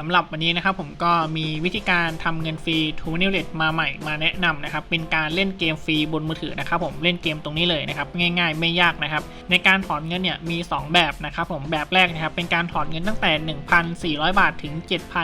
สำหรับวันนี้นะครับผมก็มีวิธีการทำเงินฟรีทูนิวเลตมาใหม่มาแนะนำนะครับ เป็นการเล่นเกมฟรีบนมือถือนะครับผมเล่นเกมตรงนี้เลยนะครับ ง่ายๆไม่ยากนะครับ ในการถอนเงินเนี่ยมี 2 แบบนะครับผมแบบแรกนะครับ เป็นการถอนเงินตั้งแต่ 1,400 บาทถึง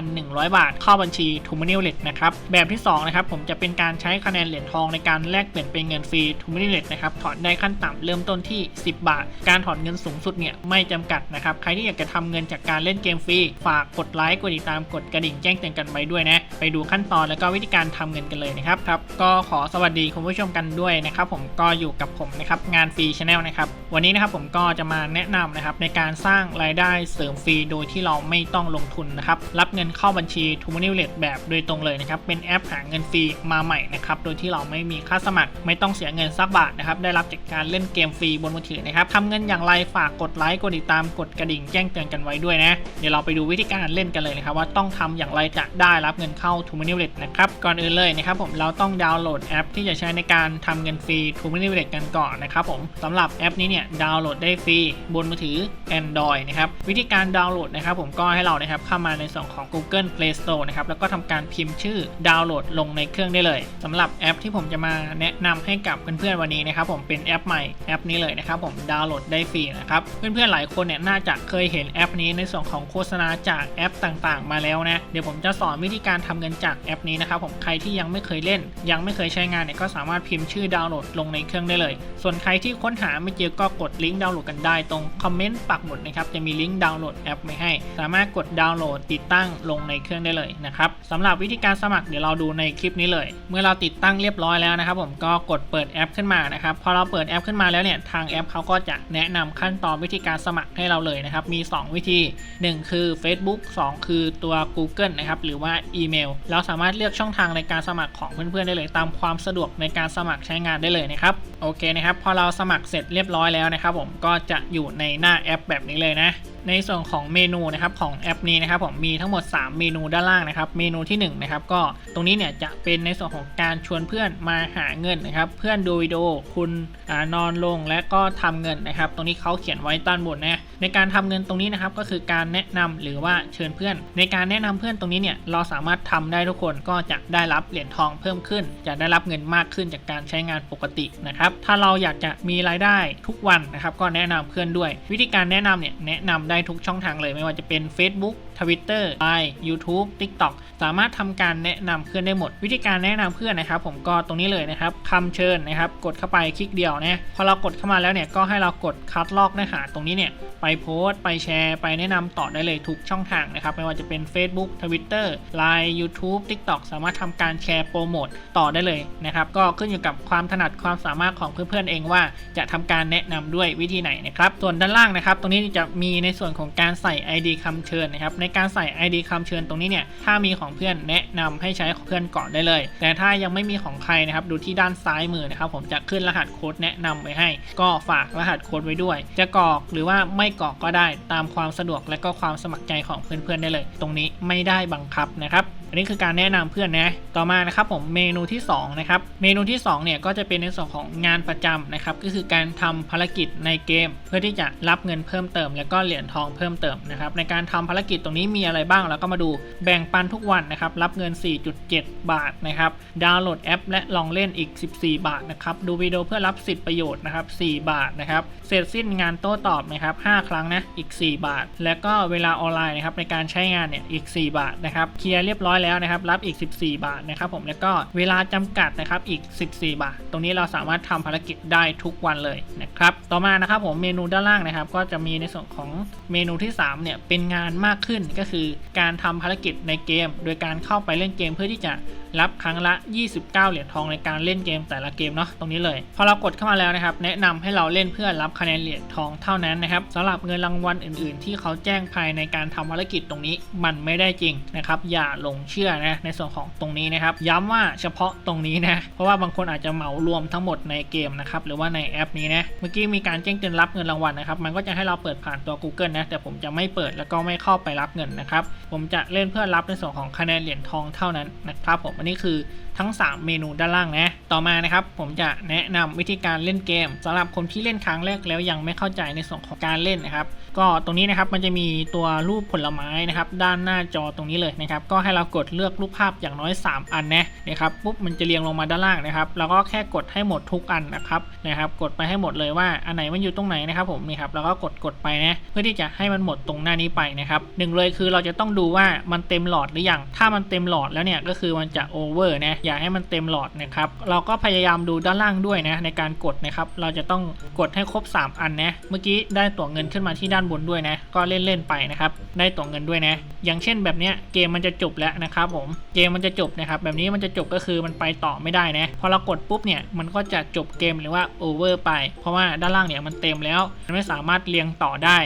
7,100 บาท เข้าบัญชีทูนิวเลตนะครับแบบที่2นะครับผมจะเป็นการใช้คะแนนเหรียญทองในการแลกเปลี่ยนเป็นเงินฟรีทูนิวเลตนะครับถอนได้ขั้นต่ำเริ่มต้นที่ 10 บาท การถอนเงินสูงสุดเนี่ยไม่จำกัดนะครับใครที่อยากจะทำเงินจากการเล่นเกมฟรีฝากกดไลค์กดตามกดกระดิ่งแจ้งเตือนกันไว้ด้วยนะ ไปดูขั้นตอนแล้วก็วิธีการทำเงินกันเลยนะครับครับ ก็ขอสวัสดีคุณผู้ชมกันด้วยนะครับ ผมก็อยู่กับผมนะครับงานฟรีชาแนลนะครับ วันนี้นะครับผมก็จะมาแนะนำนะครับในการสร้างรายได้เสริมฟรีโดยที่เราไม่ต้องลงทุนนะครับ รับเงินเข้าบัญชี t ูม o นิวเลตแบบโดยตรงเลยนะครับ เป็นแอปหาเงินฟรีมาใหม่นะครับ โดยที่เราไม่มีค่าสมัคร ไม่ต้องเสียเงินสักบาทนะครับ ได้รับจากการเล่นเกมฟรีบนมือถือนะครับทำเงินอย่างไรฝากกดไลค์ กดติดตาม กดกระดิ่งแจ้งเตือนกันไว้ด้วยนะ เดี๋ยวเราไปดูวิธีการเล่นกันเลยนะครับว่าต้องทำอย่างไรจะได้รับเงินเข้า t ูม o นิวเลตนะครับก่อนอื่นเลยนะครับผมเราต้องดาวน์โหลดแอป ที่จะใช้ในการทำเงินฟรี t ูม o นิวเลตกันก่อนนะครับผมสำหรับแอปนี้เนี่ยดาวน์โหลดได้ฟรีบนมือถือ Android นะครับวิธีการดาวน์โหลดนะครับผมก็ให้เรานะครับเข้ามาในส่วนของ Google Play Store นะครับแล้วก็ทำการพิมพ์ชื่อดาวน์โหลดลงในเครื่องได้เลยสำหรับแอปที่ผมจะมาแนะนำให้กับเพื่อนๆวันนี้นะครับผมเป็นแอปใหม่แอปนี้เลยนะครับผมดาวน์โหลดได้ฟรีนะครับเพื่อนๆหลายคนเนี่ยน่าจะเคยเห็นแอปนี้ในส่วนของโฆษณาจากแอปต่างๆมาแล้วนะ เดี๋ยวผมจะสอนวิธีการทำเงินจากแอปนี้นะครับผมใครที่ยังไม่เคยเล่น ยังไม่เคยใช้งานเนี่ยก็สามารถพิมพ์ชื่อดาวน์โหลดลงในเครื่องได้เลย ส่วนใครที่ค้นหาไม่เจอก็กดลิงก์ดาวน์โหลดกันได้ตรงคอมเมนต์ปักหมุดนะครับจะมีลิงก์ดาวน์โหลดแอปไว้ให้ สามารถกดดาวน์โหลดติดตั้งลงในเครื่องได้เลยนะครับสำหรับวิธีการสมัครเดี๋ยวเราดูในคลิปนี้เลย เมื่อเราติดตั้งเรียบร้อยแล้วนะครับผมก็กดเปิดแอปขึ้นมานะครับพอเราเปิดแอปขึ้นมาแล้วเนี่ยทางแอปเขาก็จะแนะนำขั้นตอนวิธีการสมัครให้เราเลยนะครับมี 2 วิธี 1 คือ Facebook 2 คือตัว Google นะครับหรือว่าอีเมลเราสามารถเลือกช่องทางในการสมัครของเพื่อนๆได้เลย ตามความสะดวกในการสมัครใช้งานได้เลยนะครับโอเคนะครับพอเราสมัครเสร็จเรียบร้อยแล้วนะครับผมก็จะอยู่ในหน้าแอปแบบนี้เลยนะในส่วนของเมนูนะครับของแอปนี้นะครับผมมีทั้งหมด 3 เมนูด้านล่างนะครับ เมนูที่1นะครับก็ตรงนี้เนี่ยจะเป็นในส่วนของการชวนเพื่อนมาหาเงินนะครับ เพื่อนดูวิดีโอคุณอนอนลงและก็ทำเงินนะครับ ตรงนี้เขาเขียนไว้ด้านบนนะในการทำเงินตรงนี้นะครับก็คือการแนะนำหรือว่าเชิญเพื่อน ในการแนะนำเพื่อนตรงนี้เนี่ยเราสามารถทำได้ทุกคนก็จะได้รับเหรียญทองเพิ่มขึ้น จะได้รับเงินมากขึ้นจากการใช้งานปกตินะครับถ้าเราอยากจะมีรายได้ทุกวันนะครับก็แนะนำเพื่อนด้วย วิธีการแนะนำเนี่ยแนะนำได้ทุกช่องทางเลยไม่ว่าจะเป็น Facebook Twitter Line YouTube TikTok สามารถทำการแนะนำเพื่อนได้หมด วิธีการแนะนำเพื่อนนะครับผมก็ตรงนี้เลยนะครับคำเชิญนะครับกดเข้าไปคลิกเดียวนะพอเรากดเข้ามาแล้วเนี่ยก็ให้เรากดคัดลอกเนื้อหาตรงนี้เนี่ยไปโพสต์ ไปแชร์ ไปแนะนำต่อได้เลยทุกช่องทางนะครับไม่ว่าจะเป็น Facebook Twitter Line YouTube TikTok สามารถทำการแชร์โปรโมทต่อได้เลยนะครับก็ขึ้นอยู่กับความถนัดความสามารถของเพื่อนๆเองว่าจะทำการแนะนำด้วยวิธีไหนนะครับส่วนด้านล่างนะครับ ตรงนี้จะมีในส่วนของการใส่ ID คำเชิญนะครับในการใส่ ID คำเชิญตรงนี้เนี่ย ถ้ามีของเพื่อนแนะนำให้ใช้ของเพื่อนก่อนได้เลย แต่ถ้ายังไม่มีของใครนะครับ ดูที่ด้านซ้ายมือนะครับ ผมจะขึ้นรหัสโค้ดแนะนำไว้ให้ ก็ฝากรหัสโค้ดไว้ด้วย จะกรอกหรือว่าไม่กรอกก็ได้ตามความสะดวกและก็ความสมัครใจของเพื่อนๆได้เลย ตรงนี้ไม่ได้บังคับนะครับ อันนี้คือการแนะนำเพื่อนนะ ต่อมานะครับผมเมนูที่2นะครับ เมนูที่2เนี่ยก็จะเป็นในส่วนของงานประจำนะครับ ก็คือการทำภารกิจในเกม เพื่อที่จะรับเงินเพิ่มเติม แล้วก็เหรียญทองเพิ่มเติมนะครับ ในการทำภารกิจตรงนี้มีอะไรบ้างเราก็มาดูแบ่งปันทุกวันนะครับ รับเงิน 4.7 บาทนะครับ ดาวน์โหลดแอป และลองเล่นอีก 14 บาทนะครับ ดูวิดีโอเพื่อรับสิทธิประโยชน์นะครับ 4 บาทนะครับ เสร็จสิ้นงานโต้ตอบนะครับ 5 ครั้งนะ อีก 4 บาท แล้วก็เวลาออนไลน์นะครับในการใช้งานเนี่ย อีก 4 บาทนะครับ เคลียร์เรียบร้อยแล้วนะครับรับอีก 14 บาทนะครับผมแล้วก็เวลาจำกัดนะครับอีก 14 บาท ตรงนี้เราสามารถทำภารกิจได้ทุกวันเลยนะครับต่อมานะครับผมเมนูด้านล่างนะครับ ก็จะมีในส่วนของเมนูที่3เนี่ยเป็นงานมากขึ้นก็คือการทำภารกิจในเกม โดยการเข้าไปเล่นเกมเพื่อที่จะรับครั้งละ 29 เหรียญทองในการเล่นเกมแต่ละเกมเนาะตรงนี้เลย พอเรากดเข้ามาแล้วนะครับ แนะนำให้เราเล่นเพื่อรับคะแนนเหรียญทองเท่านั้นนะครับสำหรับเงินรางวัลอื่น ๆ ที่เขาแจ้งภายในการทำภารกิจตรงนี้มันไม่ได้จริงนะครับ อย่าหลงเชื่อนะในส่วนของตรงนี้นะครับ ย้ำว่าเฉพาะตรงนี้นะ เพราะว่าบางคนอาจจะเหมารวมทั้งหมดในเกมนะครับหรือว่าในแอปนี้นะเมื่อกี้มีการแจ้งเตือนรับเงินรางวัลนะครับมันก็จะให้เราเปิดผ่านตัว Google นะแต่ผมจะไม่เปิดแล้วก็ไม่เข้าไปรับเงินนะครับผมจะเล่นเพื่อรับในส่วนของคะแนนเหรียญทองเท่านั้นนะครับผมอันนี้คือ ทั้ง 3 เมนูด้านล่างนะ ต่อมานะครับผมจะแนะนำวิธีการเล่นเกมสำหรับคนที่เล่นครั้งแรกแล้วยังไม่เข้าใจในส่วนของการเล่นนะครับ ก็ตรงนี้นะครับมันจะมีตัวรูปผลไม้นะครับด้านหน้าจอตรงนี้เลยนะครับก็ให้เรากดเลือกรูปภาพอย่างน้อย 3 อันนะนะครับปุ๊บมันจะเรียงลงมาด้านล่างนะครับแล้วก็แค่กดให้หมดทุกอันนะครับนะครับกดไปให้หมดเลยว่าอันไหนมันอยู่ตรงไหนนะครับผมนี่ครับแล้วก็กดกดไปนะเพื่อที่จะให้มันหมดตรงหน้านี้ไปนะครับหนึ่งเลยคือเราจะต้องดูว่ามันเต็มหลอดหรือยังถ้ามันเต็มหลอดแล้วเนี่ยก็คือมันจะโอเวอร์นะอย่าให้มันเต็มหลอดนะครับ เราก็พยายามดูด้านล่างด้วยนะในการกดนะครับ เราจะต้องกดให้ครบ 3 อันนะ เมื่อกี้ได้ตั๋วเงินขึ้นมาที่ด้านบนด้วยนะ ก็เล่นๆไปนะครับ ได้ตั๋วเงินด้วยนะ อย่างเช่นแบบเนี้ยเกมมันจะจบแล้วนะครับผม เกมมันจะจบนะครับ แบบนี้มันจะจบก็คือมันไปต่อไม่ได้นะ พอเรากดปุ๊บเนี่ยมันก็จะจบเกมหรือว่าโอเวอร์ไป เพราะว่าด้านล่างเนี่ยมันเต็มแล้ว มันไม่สามารถเรียงต่อได้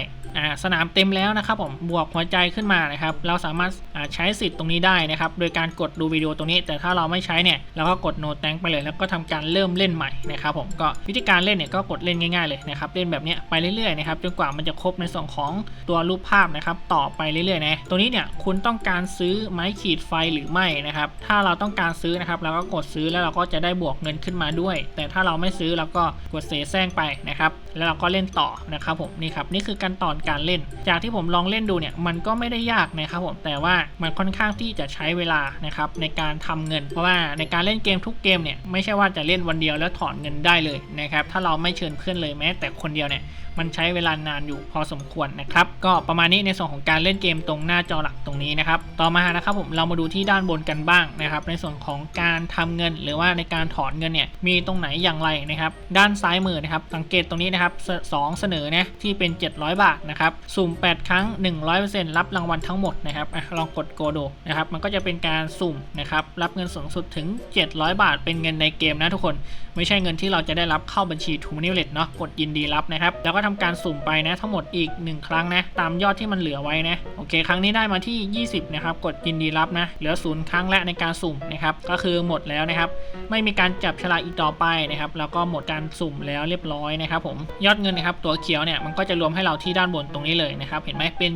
สนามเต็มแล้วนะครับผมบวกหัวใจขึ้นมานะครับ เราสามารถใช้สิทธิ์ตรงนี้ได้นะครับ โดยการกดดูวิดีโอตรงนี้ แต่ถ้าเราไม่ใช้เนี่ยเราก็กด no thank ไปเลย แล้วก็ทำการเริ่มเล่นใหม่นะครับผมก็วิธีการเล่นเนี่ยก็กดเล่นง่ายๆเลยนะครับเล่นแบบเนี้ยไปเรื่อยๆนะครับจนกว่ามันจะครบในส่วนของตัวรูปภาพนะครับต่อไปเรื่อยๆนะตัวนี้เนี่ยคุณต้องการซื้อไม้ขีดไฟหรือไม่นะครับถ้าเราต้องการซื้อนะครับเราก็กดซื้อแล้วเราก็จะได้บวกเงินขึ้นมาด้วย แต่ถ้าเราไม่ซื้อเราก็กดเสแสร้งไปนะครับแล้วเราก็เล่นต่อนะครับผมนี่ครับนี่คือการตอนการเล่น จากที่ผมลองเล่นดูเนี่ยมันก็ไม่ได้ยากนะครับผมแต่ว่ามันค่อนข้างที่จะใช้เวลานะครับในการทำเงิน เพราะว่าในการเล่นเกมทุกเกมเนี่ยไม่ใช่ว่าจะเล่นวันเดียวแล้วถอนเงินได้เลยนะครับถ้าเราไม่เชิญเพื่อนเลยแม้แต่คนเดียวเนี่ยมันใช้เวลานานอยู่พอสมควรนะครับ ก็ประมาณนี้ในส่วนของการเล่นเกมตรงหน้าจอหลักตรงนี้นะครับ ต่อมานะครับผมเรามาดูที่ด้านบนกันบ้างนะครับ ในส่วนของการทำเงินหรือว่าในการถอนเงินเนี่ยมีตรงไหนอย่างไรนะครับ ด้านซ้ายมือนะครับ สังเกตตรงนี้นะครับสองเสนอนะที่เป็น 700 บาทนะครับ สุ่ม 8 ครั้ง 100%รับรางวัลทั้งหมดนะครับอลองกดโกดูนะครับ มันก็จะเป็นการสุ่มนะครับ รับเงินสูงสุดถึง 700 บาท เป็นเงินในเกมนะทุกคน ไม่ใช่เงินที่เราจะได้รับเข้าบัญชีทูนิเลตเนาะ กดยินดีรับนะครับ แล้วก็ทำการสุ่มไปนะ ทั้งหมดอีก 1 ครั้งนะ ตามยอดที่มันเหลือไว้นะโอเค ครั้งนี้ได้มาที่ 20 นะครับ กดยินดีรับนะ เหลือศูนย์ครั้งและในการสุ่มนะครับ ก็คือหมดแล้วนะครับ ไม่มีการจับฉลากอีกต่อไปนะครับ แล้วก็หมดการสุ่มแล้วเรียบร้อยนะครับผม ยอดเงินนะครับ ตัวเขียวเนี่ย มันก็จะรวมให้เราที่ด้านบนตรงนี้เลยนะครับ เห็นไหมเป็น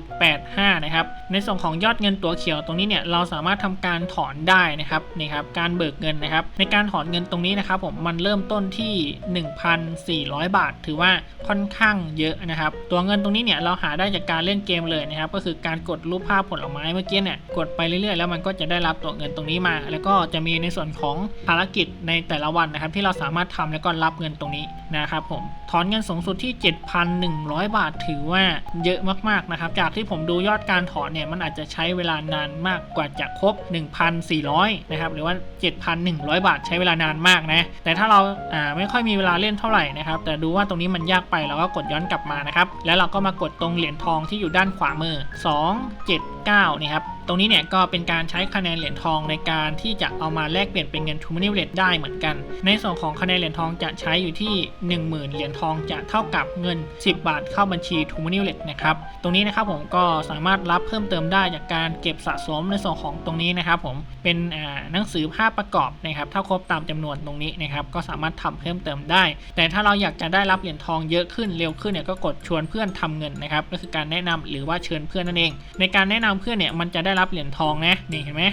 77.85 นะครับ ในส่วนของยอดเงินตัวเขียวตรงนี้เนี่ย เราสามารถทำการถอนได้นะครับ นี่ครับ การเบิกเงินนะครับ ในการถอนเงินตรงนี้นะครับผม มันเริ่มต้นที่ 1,400 บาท ถือว่าค่อนข้างเยอะนะครับ ตัวเงินตรงนี้เนี่ยเราหาได้จากการเล่นเกมเลยนะครับ ก็คือการกดรูปภาพผลไม้เมื่อกี้เนี่ยกดไปเรื่อยๆ แล้วมันก็จะได้รับตัวเงินตรงนี้มา แล้วก็จะมีในส่วนของภารกิจในแต่ละวันนะครับ ที่เราสามารถทำแล้วก็รับเงินตรงนี้นะครับผมถอนเงินสูงสุดที่ 7,100 บาทถือว่าเยอะมากๆนะครับ จากที่ผมดูยอดการถอนเนี่ยมันอาจจะใช้เวลานานมากกว่าจะครบ 1,400 นะครับ หรือว่า 7,100 บาทใช้เวลานานมากนะ แต่ถ้าเราอ่าไม่ค่อยมีเวลาเล่นเท่าไหร่นะครับ แต่ดูว่าตรงนี้มันยากไปเราก็กดย้อนกลับมานะครับ แล้วเราก็มากดตรงเหรียญทองที่อยู่ด้านขวามือ 2 7 9 นี่ครับ ตรงนี้เนี่ยก็เป็นการใช้คะแนนเหรียญทองในการที่จะเอามาแลกเปลี่ยนเป็นเงินทูมินิเลตได้เหมือนกัน ในส่วนของคะแนนเหรียญทองจะใช้อยู่ที่ 10,000 เหรียญทองจะเท่ากับเงิน 10 บาทเข้าบัญชีทูมินิเลตนะครับ ตรงนี้นะครับผมก็สามารถรับเพิ่มเติมได้จากการเก็บสะสมในส่วนของตรงนี้นะครับผมเป็นหนังสือภาพประกอบนะครับถ้าครบตามจำนวนตรงนี้นะครับก็สามารถทำเพิ่มเติมได้ แต่ถ้าเราอยากจะได้รับเหรียญทองเยอะขึ้นเร็วขึ้นเนี่ยก็กดชวนเพื่อนทำเงินนะครับก็คือการแนะนำหรือว่าเชิญเพื่อนนั่นเอง ในการแนะนำเพื่อนเนี่ยมันจะได้รับเหรียญทองนะนี่เห็นไหม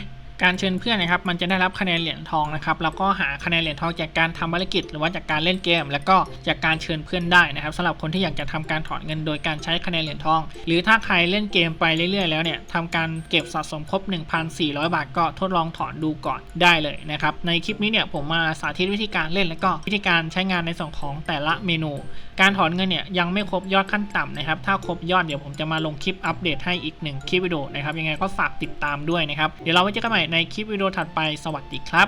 การเชิญเพื่อนนะครับมันจะได้รับคะแนนเหรียญทองนะครับแล้วก็หาคะแนนเหรียญทองจากการทำภารกิจ หรือว่าจากการเล่นเกม แล้วก็จากการเชิญเพื่อนได้นะครับสำหรับคนที่อยากจะทำการถอนเงินโดยการใช้คะแนนเหรียญทอง หรือถ้าใครเล่นเกมไปเรื่อยๆแล้วเนี่ยทำการเก็บสะสมครบ 1,400 บาทก็ทดลองถอนดูก่อนได้เลยนะครับในคลิปนี้เนี่ยผมมาสาธิตวิธีการเล่น แล้วก็วิธีการใช้งานในส่วนของแต่ละเมนู การถอนเงินเนี่ยยังไม่ครบยอดขั้นต่ำนะครับถ้าครบยอดเดี๋ยวผมจะมาลงคลิปอัปเดตให้อีกหนึ่งคลิปวิดีโอนะครับยังไงก็ฝากติดตามด้วยนะครับเดี๋ยวเราไว้เจอกันใหม่ในคลิปวิดีโอถัดไปสวัสดีครับ